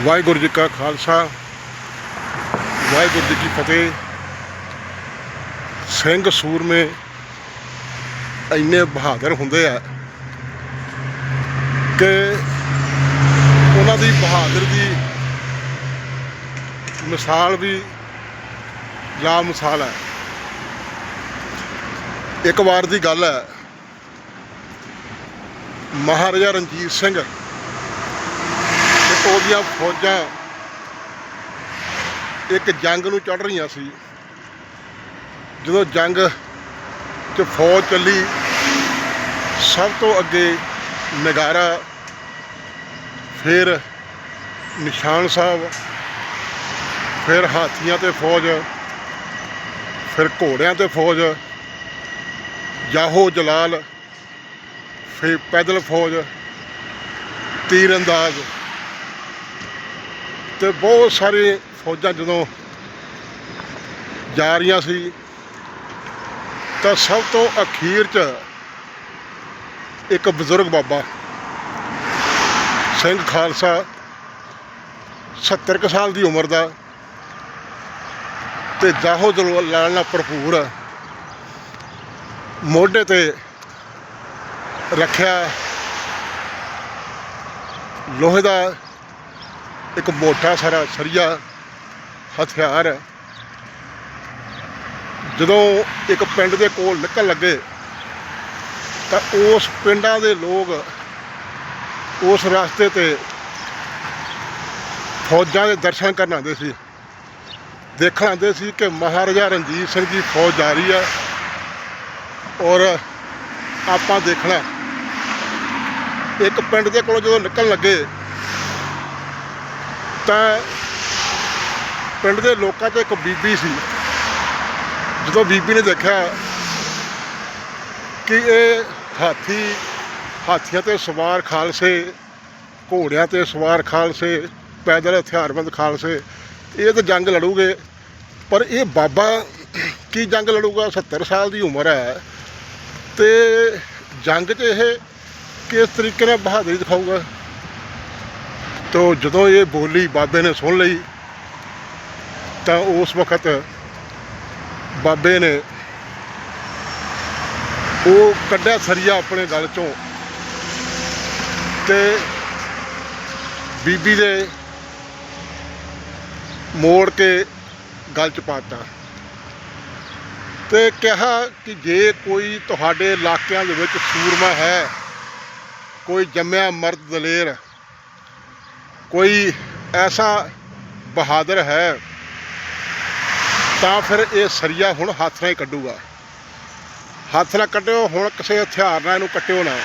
ਵਾਹਿਗੁਰੂ ਜੀ ਕਾ ਖਾਲਸਾ, ਵਾਹਿਗੁਰੂ ਜੀ ਕੀ ਫਤਿਹ। ਸਿੰਘ ਸੂਰਮੇ ਇੰਨੇ ਬਹਾਦਰ ਹੁੰਦੇ ਆ ਕਿ ਉਹਨਾਂ ਦੀ ਬਹਾਦਰ ਦੀ ਮਿਸਾਲ ਵੀ ਲਾ ਮਿਸਾਲ ਹੈ। ਇੱਕ ਵਾਰ ਦੀ ਗੱਲ ਹੈ, ਮਹਾਰਾਜਾ ਰਣਜੀਤ ਸਿੰਘ ਉਹਦੀਆਂ ਫੌਜਾਂ ਇੱਕ ਜੰਗ ਨੂੰ ਚੜ ਰਹੀਆਂ ਸੀ। ਜਦੋਂ ਜੰਗ 'ਚ ਫੌਜ ਚੱਲੀ, ਸਭ ਤੋਂ ਅੱਗੇ ਨਗਾਰਾ, ਫਿਰ ਨਿਸ਼ਾਨ ਸਾਹਿਬ, ਫਿਰ ਹਾਥੀਆਂ ਤੇ ਫੌਜ, ਫਿਰ ਘੋੜਿਆਂ ਤੇ ਫੌਜ, ਜਾਹੋ ਜਲਾਲ, ਫਿਰ ਪੈਦਲ ਫੌਜ ਤੀਰ ਅੰਦਾਜ਼ ਤੇ ਬਹੁਤ ਸਾਰੇ ਫੌਜਾਂ ਜਦੋਂ ਜਾ ਰਹੀਆਂ ਸੀ, ਤਾਂ ਸਭ ਤੋਂ ਅਖੀਰ 'ਚ ਇੱਕ ਬਜ਼ੁਰਗ ਬਾਬਾ ਸਿੰਘ ਖਾਲਸਾ 70 ਕੁ ਸਾਲ ਦੀ ਉਮਰ ਦਾ ਤੇ ਜਾਹੋ ਜਲਾਲ ਨਾਲ ਭਰਪੂਰ ਮੋਢੇ ਤੇ ਰੱਖਿਆ ਲੋਹੇ ਦਾ ਇੱਕ ਮੋਟਾ ਸਾਰਾ ਸਰੀਆ ਹਥਿਆਰ ਹੈ। ਜਦੋਂ ਇੱਕ ਪਿੰਡ ਦੇ ਕੋਲ ਨਿਕਲ ਲੱਗੇ, ਤਾਂ ਉਸ ਪਿੰਡਾਂ ਦੇ ਲੋਕ ਉਸ ਰਸਤੇ ਤੇ ਫੌਜਾਂ ਦੇ ਦਰਸ਼ਨ ਕਰਨ ਆਉਂਦੇ ਸੀ ਦੇਖਣ ਆਉਂਦੇ ਸੀ ਕਿ ਮਹਾਰਾਜਾ ਰਣਜੀਤ ਸਿੰਘ ਦੀ ਫੌਜ ਜਾ ਰਹੀ ਹੈ ਔਰ ਆਪਾਂ ਦੇਖਣਾ, ਇੱਕ ਪਿੰਡ ਦੇ ਕੋਲੋਂ ਜਦੋਂ ਨਿਕਲਣ ਲੱਗੇ ਤਾਂ ਪਿੰਡ ਦੇ ਲੋਕਾਂ 'ਚ ਇੱਕ ਬੀਬੀ ਸੀ। ਜਦੋਂ ਬੀਬੀ ਨੇ ਦੇਖਿਆ ਕਿ ਇਹ ਹਾਥੀ, ਹਾਥੀਆਂ ਤੇ ਸਵਾਰ ਖਾਲਸੇ, ਘੋੜਿਆਂ ਤੇ ਸਵਾਰ ਖਾਲਸੇ, ਪੈਦਲ ਹਥਿਆਰਬੰਦ ਖਾਲਸੇ, ਇਹ ਤਾਂ ਜੰਗ ਲੜੂਗੇ। ਪਰ ਇਹ ਬਾਬਾ ਕੀ ਜੰਗ ਲੜੂਗਾ? 70 ਸਾਲ ਦੀ ਉਮਰ ਹੈ ਤੇ ਜੰਗ 'ਚ ਇਹ ਕਿਸ ਤਰੀਕੇ ਨਾਲ ਬਹਾਦਰੀ ਦਿਖਾਊਗਾ? ਤੋ ਜਦੋਂ ਇਹ ਬੋਲੀ ਬਾਬੇ ਨੇ ਸੁਣ ਲਈ, ਤਾਂ ਉਸ ਵਕਤ ਬਾਬੇ ਨੇ ਉਹ ਕੱਢਿਆ ਸਰੀਆ ਆਪਣੇ ਗਲ ਚੋਂ ਤੇ ਬੀਬੀ ਦੇ ਮੋੜ ਕੇ ਗਲ ਚ ਪਾਤਾ ਤੇ ਕਿਹਾ ਕਿ ਜੇ ਕੋਈ ਤੁਹਾਡੇ ਇਲਾਕਿਆਂ ਦੇ ਵਿੱਚ ਸੂਰਮਾ ਹੈ, ਕੋਈ ਜੰਮਿਆ ਮਰਦ ਦਲੇਰ ਕੋਈ ਐਸਾ ਬਹਾਦਰ ਹੈ, ਤਾਂ ਫਿਰ ਇਹ ਸਰੀਆ ਹੁਣ ਹੱਥ ਨਾਲ ਹੀ ਕੱਢੂਗਾ। ਹੱਥ ਨਾਲ ਕੱਢਿਓ, ਹੁਣ ਕਿਸੇ ਹਥਿਆਰ ਨਾਲ ਇਹਨੂੰ ਕੱਟਿਓ ਨਾ।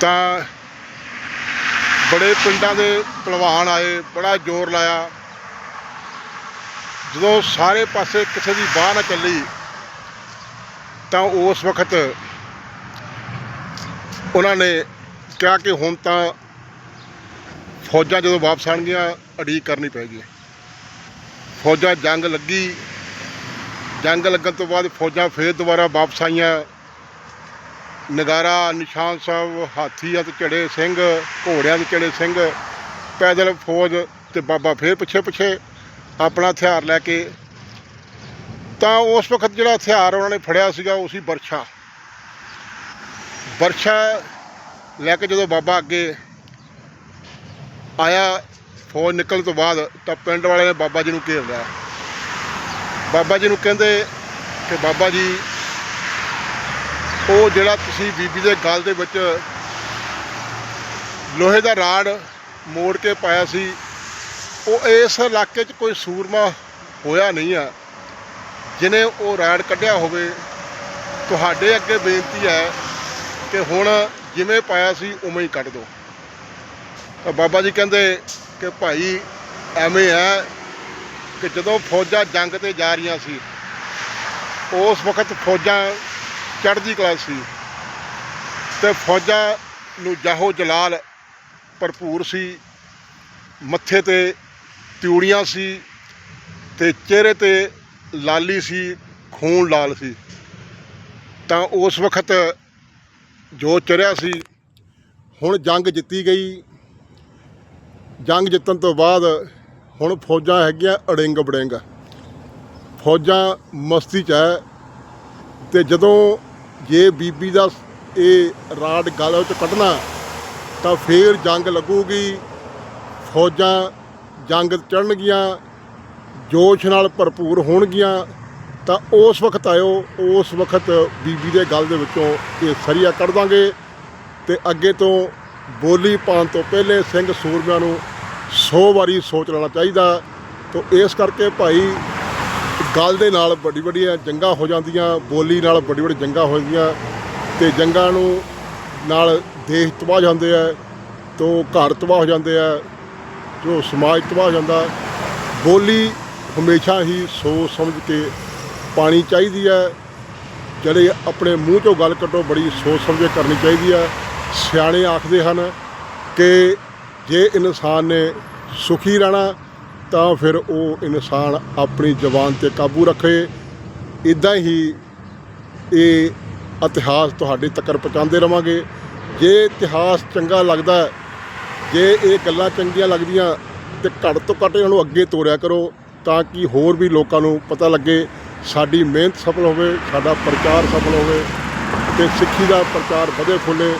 ਤਾਂ ਬੜੇ ਪਿੰਡਾਂ ਦੇ ਪਹਿਲਵਾਨ ਆਏ, ਬੜਾ ਜ਼ੋਰ ਲਾਇਆ। ਜਦੋਂ ਸਾਰੇ ਪਾਸੇ ਕਿਸੇ ਦੀ ਬਾਹ ਨਾ ਚੱਲੀ, ਤਾਂ ਉਸ ਵਕਤ ਉਹਨਾਂ ਨੇ ਕਿਹਾ ਕਿ ਹੁਣ ਤਾਂ ਫੌਜਾਂ ਜਦੋਂ ਵਾਪਸ ਆਉਣਗੀਆਂ ਅੜੀਕ ਕਰਨੀ ਪੈਗੀ ਫੌਜਾਂ ਜੰਗ ਲੱਗੀ। ਜੰਗ ਲੱਗਣ ਤੋਂ ਬਾਅਦ ਫੌਜਾਂ ਫੇਰ ਦੁਬਾਰਾ ਵਾਪਸ ਆਈਆਂ। ਨਗਾਰਾ, ਨਿਸ਼ਾਨ ਸਾਹਿਬ, ਹਾਥੀਆਂ ਤੇ ਚੜੇ ਸਿੰਘ, ਘੋੜਿਆਂ ਤੇ ਚੜੇ ਸਿੰਘ, ਪੈਦਲ ਫੌਜ ਤੇ ਬਾਬਾ ਫੇਰ ਪਿੱਛੇ ਪਿੱਛੇ ਆਪਣਾ ਹਥਿਆਰ ਲੈ ਕੇ। ਤਾਂ ਉਸ ਵਕਤ ਜਿਹੜਾ ਹਥਿਆਰ ਉਹਨਾਂ ਨੇ ਫੜਿਆ ਸੀਗਾ, ਉਹ ਸੀ ਵਰਸ਼ਾ। ਬਰਛਾ ਲੈ ਕੇ ਜਦੋਂ ਬਾਬਾ ਅੱਗੇ ਆਇਆ, ਫੌਜ ਨਿਕਲਣ ਤੋਂ ਬਾਅਦ ਤਾਂ ਪਿੰਡ ਵਾਲਿਆਂ ਨੇ ਬਾਬਾ ਜੀ ਨੂੰ ਘੇਰ ਲਿਆ। ਬਾਬਾ ਜੀ ਨੂੰ ਕਹਿੰਦੇ ਕਿ ਬਾਬਾ ਜੀ, ਉਹ ਜਿਹੜਾ ਤੁਸੀਂ ਬੀਬੀ ਦੇ ਗਲ ਦੇ ਵਿੱਚ ਲੋਹੇ ਦਾ ਰਾੜ ਮੋੜ ਕੇ ਪਾਇਆ ਸੀ, ਉਹ ਇਸ ਇਲਾਕੇ 'ਚ ਕੋਈ ਸੂਰਮਾ ਹੋਇਆ ਨਹੀਂ ਆ। ਜਿਨੇ ਉਹ ਰਾੜ ਕੱਢਿਆ ਹੋਵੇ, ਤੁਹਾਡੇ ਅੱਗੇ ਬੇਨਤੀ ਹੈ ਕਿ ਹੁਣ ਜਿਵੇਂ ਪਾਇਆ ਸੀ, ਉਵੇਂ ਹੀ ਕੱਢ ਦਿਓ। ਬਾਬਾ ਜੀ ਕਹਿੰਦੇ ਕਿ ਭਾਈ ਐਵੇਂ ਹੈ ਕਿ ਜਦੋਂ ਫੌਜਾਂ ਜੰਗ ਤੇ ਜਾ ਰਹੀਆਂ ਸੀ, ਉਸ ਵਕਤ ਫੌਜਾਂ ਚੜ੍ਹਦੀ ਕਲਾ ਸੀ ਤੇ ਫੌਜਾਂ ਨੂੰ ਜਾਹੋ ਜਲਾਲ ਭਰਪੂਰ ਸੀ, ਮੱਥੇ ਤੇ ਤਿਊੜੀਆਂ ਸੀ ਤੇ ਚਿਹਰੇ ਤੇ ਲਾਲੀ ਸੀ, ਖੂਨ ਲਾਲ ਸੀ। ਤਾਂ ਉਸ ਵਕਤ ਜੋ ਚੜਿਆ ਸੀ, ਹੁਣ ਜੰਗ ਜਿੱਤੀ ਗਈ। ਜੰਗ ਜਿੱਤਣ ਤੋਂ ਬਾਅਦ ਹੁਣ ਫੌਜਾਂ ਹੈਗੀਆਂ ਅੜਿੰਗ ਬੜਿੰਗ। ਫੌਜਾਂ ਮਸਤੀ 'ਚ ਹੈ ਤੇ ਜਦੋਂ ਜੇ ਬੀਬੀ ਦਾ ਇਹ ਰਾਡ ਗਲ ਚ ਕੱਢਣਾ, ਤਾਂ ਫੇਰ ਜੰਗ ਲੱਗੂਗੀ। ਫੌਜਾਂ ਜੰਗ ਚੜਨਗੀਆਂ ਜੋਸ਼ ਨਾਲ ਭਰਪੂਰ ਹੋਣਗੀਆਂ। ਤਾਂ ਉਸ ਵਕਤ ਆਇਓ, ਉਸ ਵਕਤ ਬੀਬੀ ਦੇ ਗੱਲ ਦੇ ਵਿੱਚੋਂ ਇਹ ਸਰੀਆ ਕੱਢ ਦਾਂਗੇ ਤੇ ਅੱਗੇ ਤੋਂ ਬੋਲੀ ਪਾਉਣ ਤੋਂ ਪਹਿਲੇ ਸਿੰਘ ਸੂਰਮਿਆਂ ਨੂੰ 100 ਵਾਰੀ ਸੋਚ ਲੈਣਾ ਚਾਹੀਦਾ। ਤੋਂ ਇਸ ਕਰਕੇ ਭਾਈ ਗੱਲ ਦੇ ਨਾਲ ਵੱਡੀ ਵੱਡੀਆਂ ਜੰਗਾਂ ਹੋ ਜਾਂਦੀਆਂ, ਬੋਲੀ ਨਾਲ ਵੱਡੀ ਵੱਡੀ ਜੰਗਾਂ ਹੋ ਜਾਂਦੀਆਂ ਤੇ ਜੰਗਾਂ ਨੂੰ ਨਾਲ ਦੇਸ਼ ਤਬਾਹ ਜਾਂਦੇ ਆ, ਤੋਂ ਘਰ ਤਬਾਹ ਹੋ ਜਾਂਦੇ ਆ, ਜੋ ਸਮਾਜ ਤਬਾਹ ਹੋ ਜਾਂਦਾ। ਬੋਲੀ ਹਮੇਸ਼ਾ ਹੀ ਸੋਚ ਸਮਝ ਕੇ ਪਾਣੀ ਚਾਹੀਦੀ ਹੈ ਜਿਹੜੇ ਆਪਣੇ ਮੂੰਹ ਚੋਂ ਗੱਲ ਕੱਢੋ, ਬੜੀ ਸੋਚ ਸਮਝ ਕੇ ਕਰਨੀ ਚਾਹੀਦੀ ਹੈ ਸਿਆਣੇ ਆਖਦੇ ਹਨ ਕਿ ਜੇ ਇਨਸਾਨ ਨੇ ਸੁਖੀ ਰਹਿਣਾ, ਤਾਂ ਫਿਰ ਉਹ ਇਨਸਾਨ ਆਪਣੀ ਜਬਾਨ ਤੇ ਕਾਬੂ ਰੱਖੇ। ਇਦਾਂ ਹੀ ਇਹ ਇਤਿਹਾਸ ਤੁਹਾਡੇ ਤੱਕ ਪਹੁੰਚਾਉਂਦੇ ਰਵਾਂਗੇ। ਜੇ ਇਤਿਹਾਸ ਚੰਗਾ ਲੱਗਦਾ, ਜੇ ਇਹ ਗੱਲਾਂ ਚੰਗੀਆਂ ਲੱਗਦੀਆਂ, ਤੇ ਘੱਟ ਤੋਂ ਘੱਟ ਇਹਨਾਂ ਨੂੰ ਅੱਗੇ ਤੋਰਿਆ ਕਰੋ, ਤਾਂ ਕਿ ਹੋਰ ਵੀ ਲੋਕਾਂ ਨੂੰ ਪਤਾ ਲੱਗੇ, ਸਾਡੀ ਮਿਹਨਤ ਸਫਲ ਹੋਵੇ, ਸਾਡਾ ਪ੍ਰਚਾਰ ਸਫਲ ਹੋਵੇ, ਤੇ ਸਿੱਖੀ ਦਾ ਪ੍ਰਚਾਰ ਵਧੇ ਫੁੱਲੇ।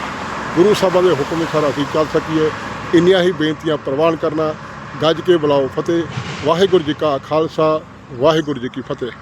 ਗੁਰੂ ਸਾਹਿਬਾਂ ਦੇ ਹੁਕਮ ਅਨੁਸਾਰ ਅਸੀਂ ਚੱਲ ਸਕੀਏ। ਇੰਨੀਆਂ ਹੀ ਬੇਨਤੀਆਂ ਪ੍ਰਵਾਨ ਕਰਨਾ। ਗੱਜ ਕੇ ਬੁਲਾਓ ਫਤਿਹ। ਵਾਹਿਗੁਰੂ ਜੀ ਕਾ ਖਾਲਸਾ, ਵਾਹਿਗੁਰੂ ਜੀ ਕੀ ਫਤਿਹ।